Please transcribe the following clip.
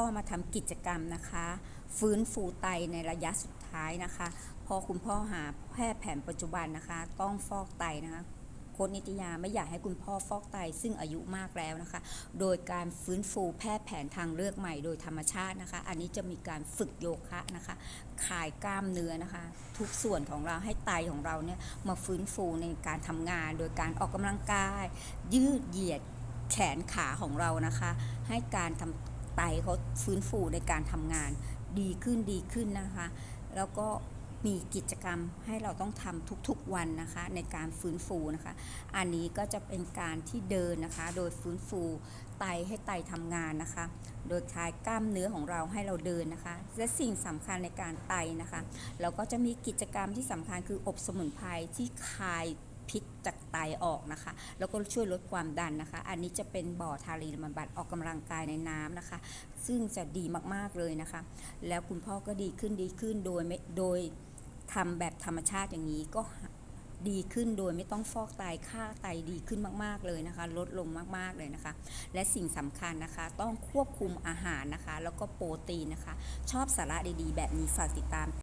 พ่อมาทำกิจกรรมนะคะ ฟื้นฟูไตในระยะสุดท้ายนะคะ พอคุณพ่อหาแพทย์แผนปัจจุบันนะคะ ต้องฟอกไตนะคะโค้ชนิตยาไม่อยากให้คุณพ่อฟอกไตซึ่งอายุมากแล้วนะคะ โดยการฟื้นฟูแพทย์แผนทางเลือกใหม่โดยธรรมชาตินะคะ อันนี้จะมีการฝึกโยคะนะคะ ขายกล้ามเนื้อนะคะ ทุกส่วนของเราให้ไตของเราเนี่ยมาฟื้นฟูในการทำงาน โดยการออกกำลังกาย ยืดเหยียดแขนขาของเรานะคะ ให้การทำ ไตเขาฟื้นฟูในการทำงานดีขึ้นดีขึ้นนะคะ แล้วก็มีกิจกรรมให้เราต้องทำทุกๆวันนะคะ ในการฟื้นฟูนะคะ อันนี้ก็จะเป็นการที่เดินนะคะ โดยฟื้นฟูไตให้ไตทำงานนะคะ โดยคลายกล้ามเนื้อของเราให้เราเดินนะคะ และสิ่งสำคัญในการไตนะคะ เราก็จะมีกิจกรรมที่สำคัญคืออบสมุนไพรที่คลาย พิษจากไตออกนะคะ แล้วก็ช่วยลดความดันนะคะ อันนี้จะเป็นบ่อทารีบำบัดออกกำลังกายในน้ำนะคะ ซึ่งจะดีมากๆเลยนะคะ แล้วคุณพ่อก็ดีขึ้นดีขึ้นโดยไม่โดยทำแบบธรรมชาติอย่างนี้ก็ดีขึ้นโดยไม่ต้องฟอกไตค่าไตดีขึ้นมาก ๆ เลยนะคะ ลดลงมาก ๆ เลยนะคะ และสิ่งสำคัญนะคะ ต้องควบคุมอาหารนะคะ แล้วก็โปรตีนนะคะ ชอบสาระดี ๆ แบบนี้ฝากติดตาม